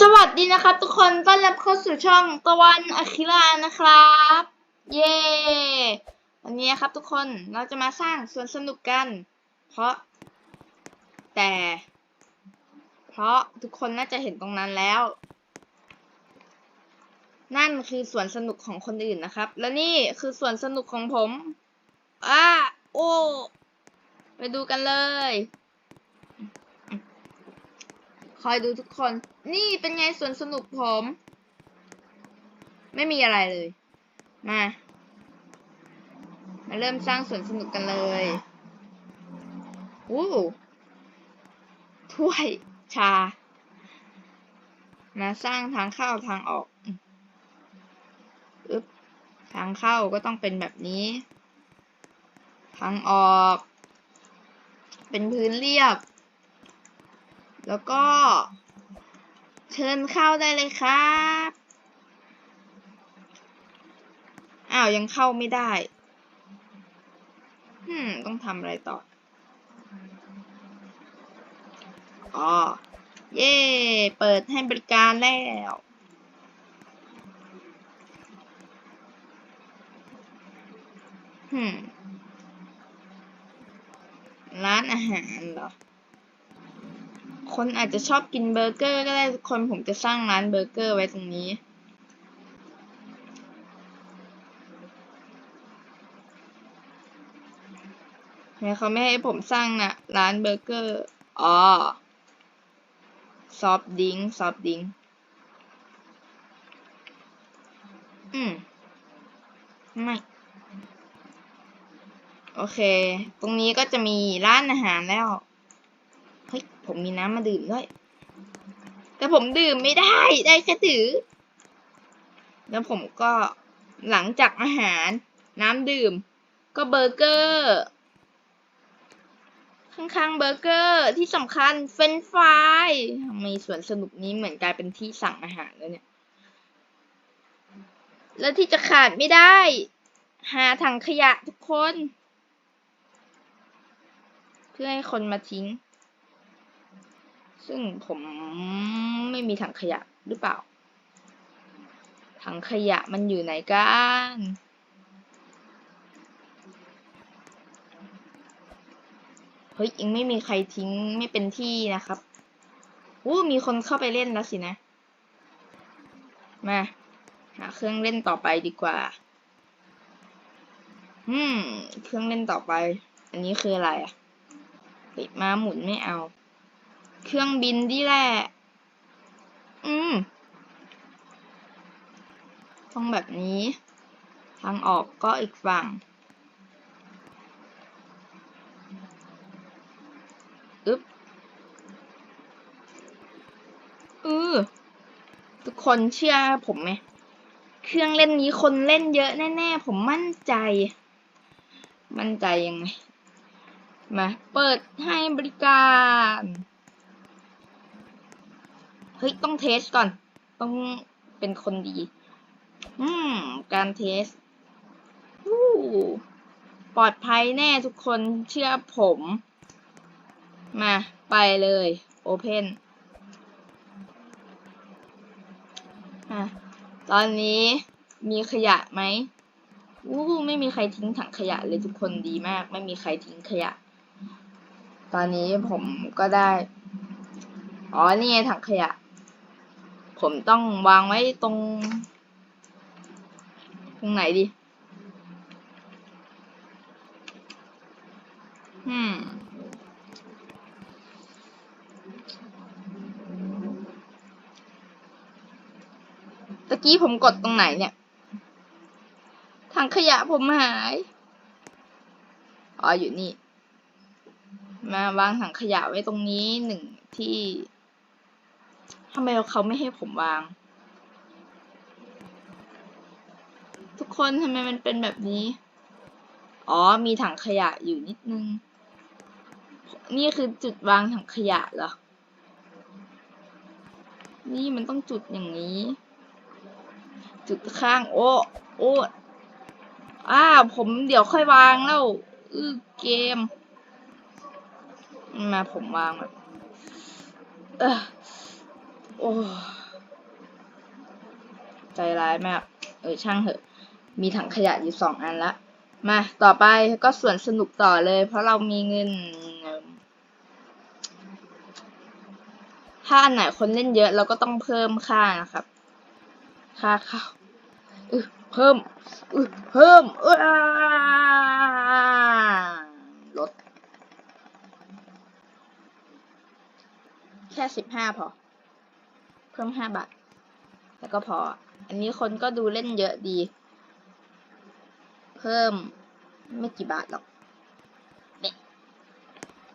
สวัสดีนะครับทุกคนต้อนรับเข้าสู่ช่องตะวันอะคิรานะครับ เย้วันนี้ครับทุกคนเราจะมาสร้างสวนสนุกกัน เพราะ แต่ เพราะทุกคนน่าจะเห็นตรงนั้นแล้ว นั่นคือสวนสนุกของคนอื่นนะครับ และนี่คือสวนสนุกของผมอ้าโอ้ไปดูกันเลย คอยดูทุกคน นี่เป็นไงสวนสนุกผม ไม่มีอะไรเลย มา มาเริ่มสร้างสวนสนุกกันเลยอู้ถ้วยชา มาสร้างทางเข้าทางออกอึ๊บทางเข้าก็ต้องเป็นแบบนี้ ทางออก เป็นพื้นเรียบ แล้วก็ เชิญเข้าได้เลยครับ อ้าวยังเข้าไม่ได้ hmm, อืมต้องทำอะไรต่อ อ๋อ เย่เปิดให้บริการแล้วหืมร้านอาหารเหรอ คนอาจจะชอบกินเบอร์เกอร์ก็ได้ทุกคนผมจะสร้างร้านเบอร์เกอร์ไว้ตรงนี้ ทำไมเขาไม่ให้ผมสร้างนะร้านเบอร์เกอร์ อ๋อ ซอฟดิงซอฟดิงอืม ไม่ โอเค ตรงนี้ก็จะมีร้านอาหารแล้ว ผมมีน้ำมาดื่มด้วย แต่ผมดื่มไม่ได้ ได้แค่ถือ แล้วผมก็หลังจากอาหาร น้ำดื่ม ก็เบอร์เกอร์ ข้างๆเบอร์เกอร์ที่สำคัญเฟรนฟรายทำไมสวนสนุกนี้เหมือนกลายเป็นที่สั่งอาหารแล้วเนี่ย แล้วที่จะขาดไม่ได้ หาถังขยะทุกคน เพื่อให้คนมาทิ้ง ซึ่งผมไม่มีถังขยะหรือเปล่า ถังขยะมันอยู่ไหนกันเฮ้ยยังไม่มีใครทิ้งไม่เป็นที่นะครับอู้มีคนเข้าไปเล่นแล้วสินะ มา หาเครื่องเล่นต่อไปดีกว่า อืม เครื่องเล่นต่อไป อันนี้คืออะไรอะปิดมาหมุนไม่เอา เครื่องบินดีแหละ อืม ต้องแบบนี้ ทางออกก็อีกฝั่ง อึ๊บเออทุกคนเชื่อผมไหม เครื่องเล่นนี้คนเล่นเยอะแน่ๆ ผมมั่นใจ มั่นใจยังไง มา เปิดให้บริการ ฮ้ย ต้องเทสก่อน ต้องเป็นคนดี อืม การเทสอู้ปลอดภัยแน่ทุกคนเชื่อผม มา ไปเลย Open อะตอนนี้มีขยะไหมอู้ไม่มีใครทิ้งถังขยะเลยทุกคนดีมาก ไม่มีใครทิ้งขยะ ตอนนี้ผมก็ได้ อ๋อ นี่ไงถังขยะ ผมต้องวางไว้ตรง ตรงไหนดีอืมตะกี้ผมกดตรงไหนเนี่ยถังขยะผมหาย อ๋ออยู่นี่ มาวางถังขยะไว้ตรงนี้หนึ่งที่ ทำไมเขาไม่ให้ผมวาง ทุกคนทำไมมันเป็นแบบนี้ อ๋อ มีถังขยะอยู่นิดนึง นี่คือจุดวางถังขยะเหรอ นี่มันต้องจุดอย่างนี้ จุดข้าง โอ้ โอ้อ้าผมเดี๋ยวค่อยวางแล้ว อือเกม มาผมวางแบบเออ โอ้ใจร้ายมาก เออช่างเถอะ มีถังขยะอยู่สองอันละ มาต่อไปก็ส่วนสนุกต่อเลย เพราะเรามีเงิน ถ้าอันไหนคนเล่นเยอะเราก็ต้องเพิ่มค่านะครับ ค่าเข้าเพิ่มเพิ่มเออลดแค่สิบห้าพอ เพิ่มห้าบาท แล้วก็พอ อันนี้คนก็ดูเล่นเยอะดี เพิ่มไม่กี่บาทหรอกนี่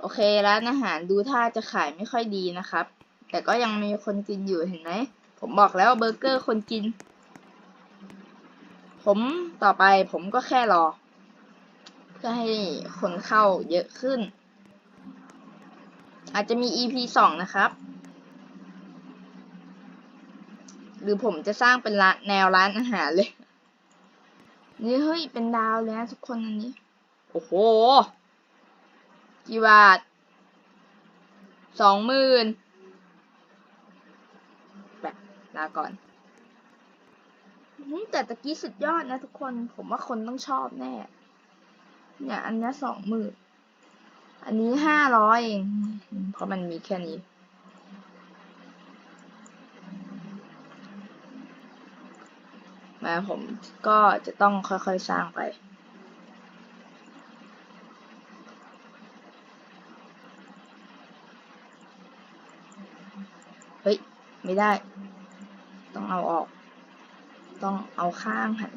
โอเคร้านอาหารดูท่าจะขายไม่ค่อยดีนะครับ แต่ก็ยังมีคนกินอยู่เห็นไหม ผมบอกแล้วเบอร์เกอร์คนกิน ผมต่อไปผมก็แค่รอ เพื่อให้คนเข้าเยอะขึ้น อาจจะมี EP สองนะครับ หรือผมจะสร้างเป็นร้านแนวร้านอาหารเลย นี่เฮ้ยเป็นดาวเลยนะทุกคนอันนี้ โอ้โห กี่บาท สองหมื่นแบบลาก่อนอืมแต่ตะกี้สุดยอดนะทุกคน ผมว่าคนต้องชอบแน่ เนี่ย อันนี้สองหมื่น อันนี้ห้าร้อยเอง เพราะมันมีแค่นี้ มาผมก็จะต้องค่อยๆสร้างไป เฮ้ย ไม่ได้ ต้องเอาออก ต้องเอาข้างหัน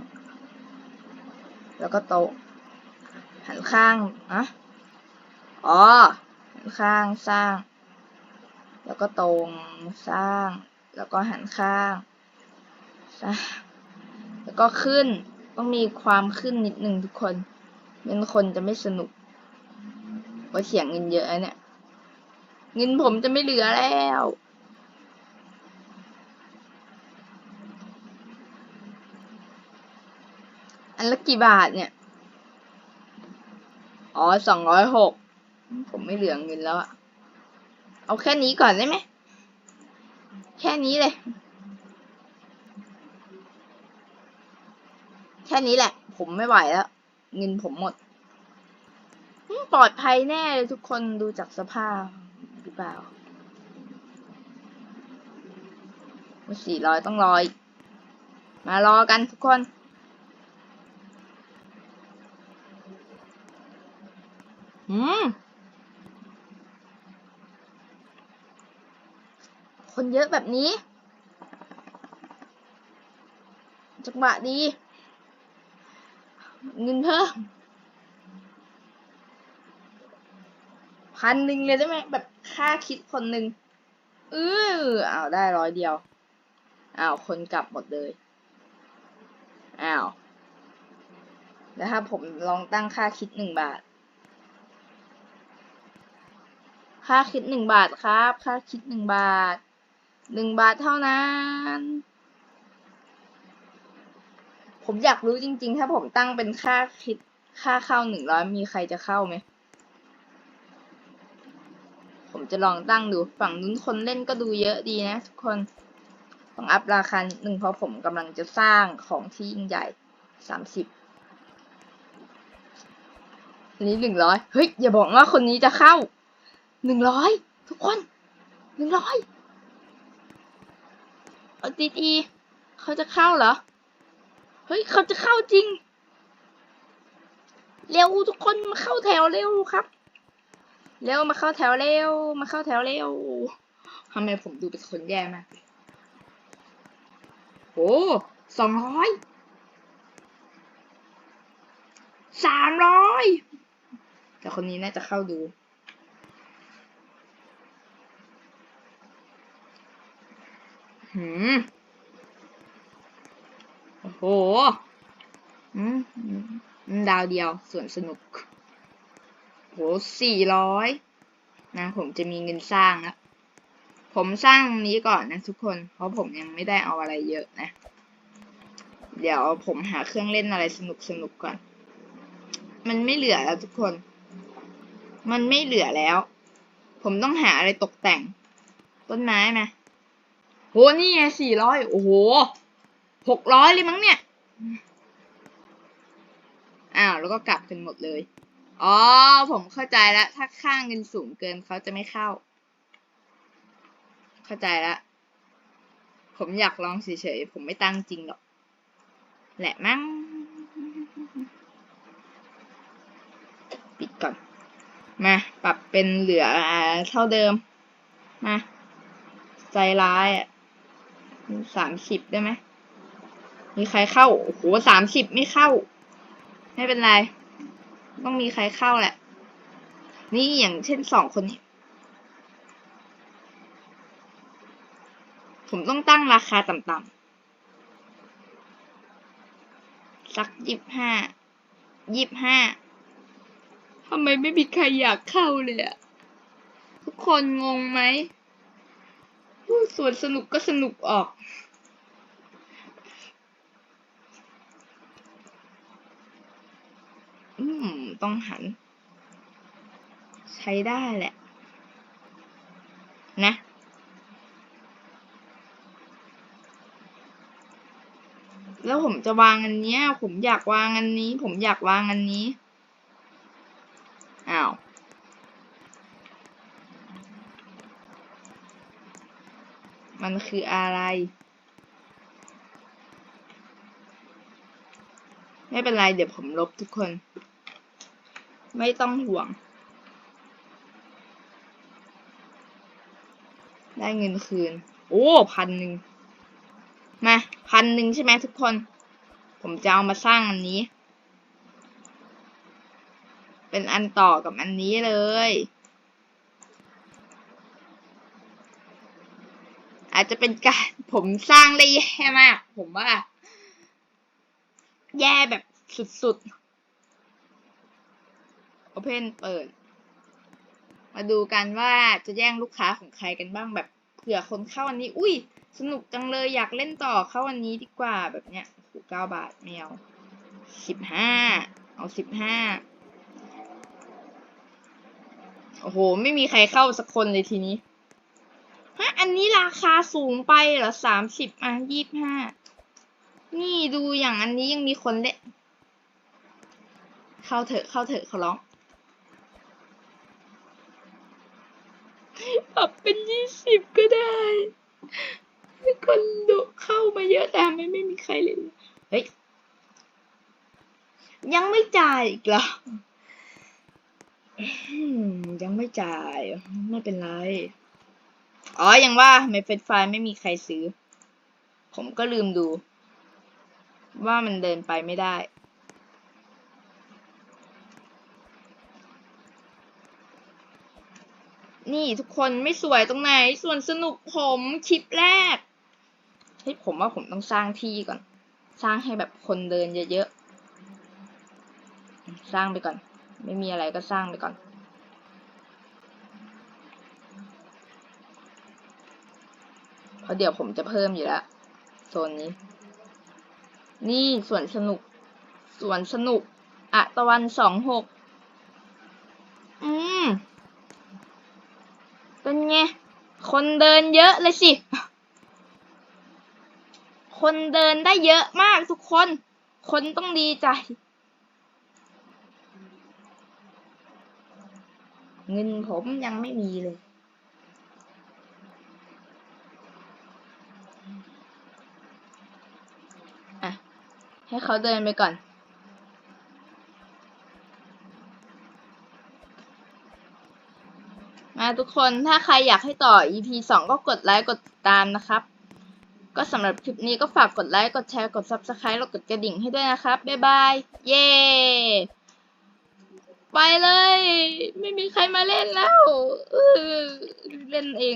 แล้วก็โต๊ะ หันข้างอะอ๋อ หันข้างสร้าง แล้วก็ตรงสร้าง แล้วก็หันข้างสร้าง ก็ขึ้น ต้องมีความขึ้นนิดหนึ่งทุกคนเป็นคนจะไม่สนุกเพราะเสียงเงินเยอะเนี่ย เงินผมจะไม่เหลือแล้วอันละกี่บาทเนี่ย อ๋อสองร้อยหก ผมไม่เหลือเงินแล้วอะเอาแค่นี้ก่อนได้ไหม แค่นี้เลย แค่นี้แหละ ผมไม่ไหวแล้ว เงินผมหมด ปลอดภัยแน่เลยทุกคนดูจากสภาพหรือเปล่าสี่ร้อยต้องรออีกมารอกันทุกคนอืมคนเยอะแบบนี้จังหวะดี เงินเพิ่มพันหนึ่งเลยได้ไหมแบบค่าคิดคนหนึ่งเออเอาได้ร้อยเดียวอ้าวคนกลับหมดเลยอ้าวแล้วถ้าผมลองตั้งค่าคิดหนึ่งบาท ค่าคิดหนึ่งบาทครับ ค่าคิดหนึ่งบาทหนึ่งบาทเท่านั้น ผมอยากรู้จริง ๆ ถ้าผมตั้งเป็นค่าคิดค่าเข้าหนึ่งร้อยมีใครจะเข้าไหม ผมจะลองตั้งดู ฝั่งนู้นคนเล่นก็ดูเยอะดีนะทุกคนต้องอัพราคาหนึ่งเพราะผมกำลังจะสร้างของที่ยิ่งใหญ่สามสิบอันนี้หนึ่งร้อยเฮ้ย อย่าบอกว่าคนนี้จะเข้าหนึ่งร้อยทุกคนหนึ่งร้อยเอาดีๆเขาจะเข้าเหรอ เฮ้ยเขาจะเข้าจริง เร็วทุกคนมาเข้าแถวเร็วครับ เร็วมาเข้าแถวเร็ว มาเข้าแถวเร็วทำไมผมดูเป็นคนแย่มากโอ้สองร้อยสามร้อยแต่คนนี้น่าจะเข้าดูหืม โหอืมดาวเดียวส่วนสนุก โหสี่ร้อยนะ ผมจะมีเงินสร้างนะผมสร้างนี้ก่อนนะทุกคน เพราะผมยังไม่ได้เอาอะไรเยอะนะ เดี๋ยวผมหาเครื่องเล่นอะไรสนุกสนุกก่อน มันไม่เหลือแล้วทุกคน มันไม่เหลือแล้ว ผมต้องหาอะไรตกแต่ง ต้นไม้ไหมโหนี่ไงสี่ร้อยโอ้โห หกร้อยเลยมั้งเนี่ย อ้าว แล้วก็กลับกันหมดเลย อ๋อ ผมเข้าใจแล้ว ถ้าค่าเงินสูงเกินเขาจะไม่เข้า เข้าใจแล้ว ผมอยากลองเฉยๆ ผมไม่ตั้งจริงหรอก แหละมั้ง ปิดก่อน มา ปรับเป็นเหลือเท่าเดิม มา ใจร้ายอะสามสิบได้ไหม มีใครเข้า โอ้โหสามสิบไม่เข้า ไม่เป็นไร ต้องมีใครเข้าแหละ นี่อย่างเช่นสองคนนี้ ผมต้องตั้งราคาต่ำๆ สักยี่ห้า ยี่ห้า ทำไมไม่มีใครอยากเข้าเลยอะทุกคนงงไหมส่วนสนุกก็สนุกออก อืม ต้องหัน ใช้ได้แหละ นะ แล้วผมจะวางอันเนี้ย ผมอยากวางอันนี้ ผมอยากวางอันนี้ อ้าว มันคืออะไรไม่เป็นไร เดี๋ยวผมลบทุกคน ไม่ต้องห่วง ได้เงินคืน โอ้พันหนึ่งมาพันหนึ่งใช่ไหมทุกคน ผมจะเอามาสร้างอันนี้ เป็นอันต่อกับอันนี้เลย อาจจะเป็นการผมสร้างได้แย่มาก ผมว่า แย่แบบสุดๆ Open เปิด มาดูกันว่าจะแย่งลูกค้าของใครกันบ้างแบบเผื่อคนเข้าอันนี้ อุ้ย สนุกจังเลยอยากเล่นต่อเข้าอันนี้ดีกว่าแบบเนี้ยโอ้เก้าบาทไม่เอาสิบห้าเอาสิบห้าโอ้โห ไม่มีใครเข้าสักคนเลยทีนี้ฮะอันนี้ราคาสูงไปเหรอสามสิบอะยี่บห้านี่ดูอย่างอันนี้ยังมีคนเล่นเข้าเถอะเข้าเถอะเขาร้อง ปรับเป็นยี่สิบก็ได้ให้คนดูเข้ามาเยอะแต่ไม่ไม่มีใครเล่น เฮ้ย ยังไม่จ่ายอีกเหรออืมยังไม่จ่าย ไม่เป็นไร อ๋อ ยังว่าไม่เฟซไฟล์ไม่มีใครซื้อ ผมก็ลืมดู ว่ามันเดินไปไม่ได้ นี่ทุกคนไม่สวยตรงไหน ส่วนสนุกผมคลิปแรกเฮ้ยผมว่าผมต้องสร้างที่ก่อน สร้างให้แบบคนเดินเยอะๆ สร้างไปก่อน ไม่มีอะไรก็สร้างไปก่อน เพราะเดี๋ยวผมจะเพิ่มอยู่แล้วโซนนี้ นี่ส่วนสนุก ส่วนสนุกอะตะวันสองหก อืม เป็น ไง คนเดินเยอะเลยสิ คนเดินได้เยอะมากทุกคน คนต้องดีใจ เงินผมยังไม่มีเลยอะให้เขาเดินไปก่อน มา ทุกคนถ้าใครอยากให้ต่อ EP สองก็กดไลค์กดติดตามนะครับ ก็สำหรับคลิปนี้ก็ฝากกดไลค์กดแชร์กด Subscribe แล้วกดกระดิ่งให้ด้วยนะครับ บ๊ายบาย เย้ไปเลย ไม่มีใครมาเล่นแล้วเล่นเอง